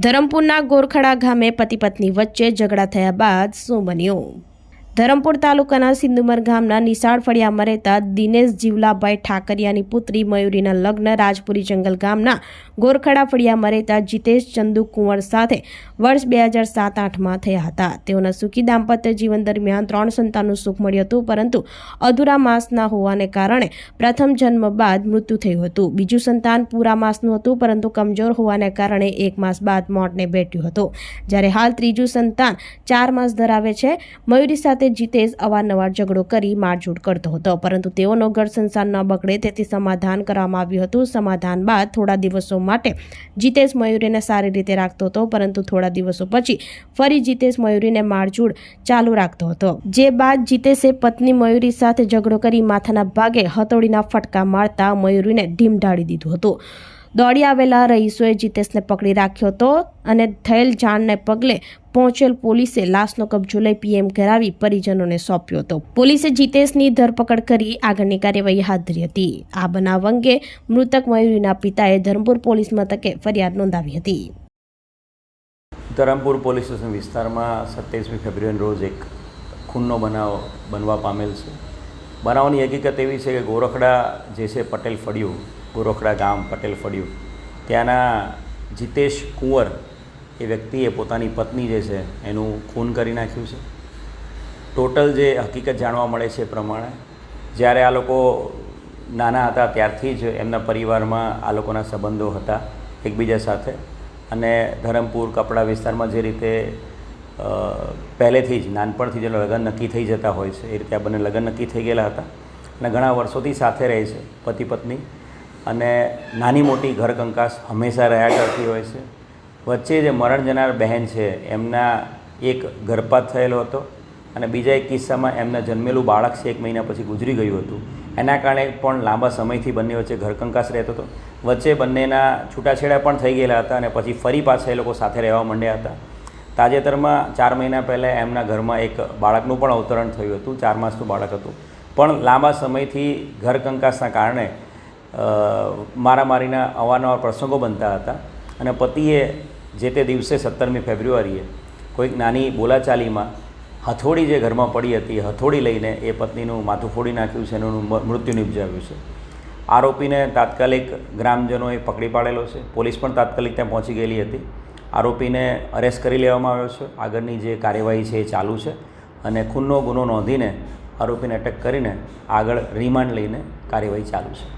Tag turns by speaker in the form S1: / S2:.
S1: ધરમપુરના ગોરખડા ગામે પતિ પત્ની વચ્ચે ઝઘડા થયા બાદ શું બન્યું. ધરમપુર તાલુકાના સિંધુમર ગામના નિશાળ ફળિયામાં રહેતા દિનેશ જીવલાભાઈ ઠાકરિયાની પુત્રી મયુરીના લગ્ન રાજપુરી જંગલ ગામના ગોરખડા ફળિયામાં રહેતા જીતેશ ચંદુ કુંવર સાથે વર્ષ બે હજાર સાત આઠમાં થયા હતા. તેઓના સુખી દાંપત્ય જીવન દરમિયાન ત્રણ સંતાનનું સુખ મળ્યું હતું, પરંતુ અધૂરા માસના હોવાને કારણે પ્રથમ જન્મ બાદ મૃત્યુ થયું હતું. બીજું સંતાન પૂરા માસનું હતું, પરંતુ કમજોર હોવાને કારણે એક માસ બાદ મોતને ભેટ્યું હતું. જ્યારે હાલ ત્રીજું સંતાન ચાર માસ ધરાવે છે, મયુરી સાથે જીતેશ અવારનવાર ઝઘડો કરી મારઝૂડ કરતો હતો, પરંતુ તેઓનો ઘર સંસાર ન બગડે તેથી સમાધાન કરવામાં આવ્યું હતું. સમાધાન બાદ થોડા દિવસો માટે જીતેશ મયુરીને સારી રીતે રાખતો હતો, પરંતુ થોડા દિવસો પછી ફરી જીતેશ મયુરીને મારઝૂડ ચાલુ રાખતો હતો. જે બાદ જીતેશે પત્ની મયુરી સાથે ઝઘડો કરી માથાના ભાગે હથોડીના ફટકા મારતા મયુરીને ઢીમ ઢાળી દીધું હતું. દોડી આવેલા રહીશોએ જીતેશને પકડી રાખ્યો હતો અને થયેલ જાણને પગલે પહોંચેલ પોલીસે લાશનો કબજો લઈ પીએમ કરાવી પરિજનોને સોંપ્યો હતો. પોલીસે જીતેશની ધરપકડ કરી આગળની કાર્યવાહી હાથ ધરી હતી. આ બનાવ અંગે મૃતક મયુરીના પિતાએ ધરમપુર પોલીસ મથકે ફરિયાદ નોંધાવી હતી.
S2: ધરમપુર પોલીસ સ્ટેશન વિસ્તારમાં સત્યાવીસમી ફેબ્રુઆરી રોજ એક ખૂનનો બનાવ બનવા પામેલ છે. બનાવની હકીકત એવી છે કે ગોરખડા જે છે પટેલ ફળિયું ગોરખડા ગામ પટેલ ફળિયું. ત્યાંના જીતેશ કુંવર એ વ્યક્તિએ પોતાની પત્ની જે છે, એનું ખૂન કરી નાખ્યું છે. ટોટલ જે હકીકત જાણવા મળે છે એ પ્રમાણે, જ્યારે આ લોકો નાના હતા ત્યારથી જ એમના પરિવારમાં આ લોકોના સંબંધો હતા એકબીજા સાથે. અને ધરમપુર, કપડા વિસ્તારમાં જે રીતે પહેલેથી જ નાનપણથી જે લગ્ન નક્કી થઈ જતા હોય છે, એ રીતે આ બંને લગ્ન નક્કી થઈ ગયેલા હતા. અને ઘણા વર્ષોથી સાથે રહે છે પતિ પત્ની અને નાની મોટી ઘર કંકાસ હંમેશા રહ્યા કરતી હોય છે. વચ્ચે જે મરણ જનાર બહેન છે, એમના એક ગર્ભપાત થયેલો હતો અને બીજા એક કિસ્સામાં એમના જન્મેલું બાળક છે, એક મહિના પછી ગુજરી ગયું હતું. એના કારણે પણ લાંબા સમયથી બંને વચ્ચે ઘરકંકાસ રહેતો હતો. વચ્ચે બંનેના છૂટાછેડા પણ થઈ ગયેલા હતા અને પછી ફરી પાછા એ લોકો સાથે રહેવા માંડ્યા હતા. તાજેતરમાં ચાર મહિના પહેલાં એમના ઘરમાં એક બાળકનું પણ અવતરણ થયું હતું, ચાર માસનું બાળક હતું. પણ લાંબા સમયથી ઘરકંકાસના કારણે મારામારીના અવારનવાર પ્રસંગો બનતા હતા અને પતિએ જે તે દિવસે સત્તરમી ફેબ્રુઆરીએ કોઈક નાની બોલાચાલીમાં હથોડી જે ઘરમાં પડી હતી હથોડી લઈને એ પત્નીનું માથું ફોડી નાખ્યું છે એનું મૃત્યુ નિપજાવ્યું છે. આરોપીને તાત્કાલિક ગ્રામજનોએ પકડી પાડેલો છે. પોલીસ પણ તાત્કાલિક ત્યાં પહોંચી ગયેલી હતી. આરોપીને અરેસ્ટ કરી લેવામાં આવ્યો છે. આગળની જે કાર્યવાહી છે એ ચાલુ છે અને ખૂનનો ગુનો નોંધીને આરોપીને અટક કરીને આગળ રિમાન્ડ લઈને કાર્યવાહી ચાલુ છે.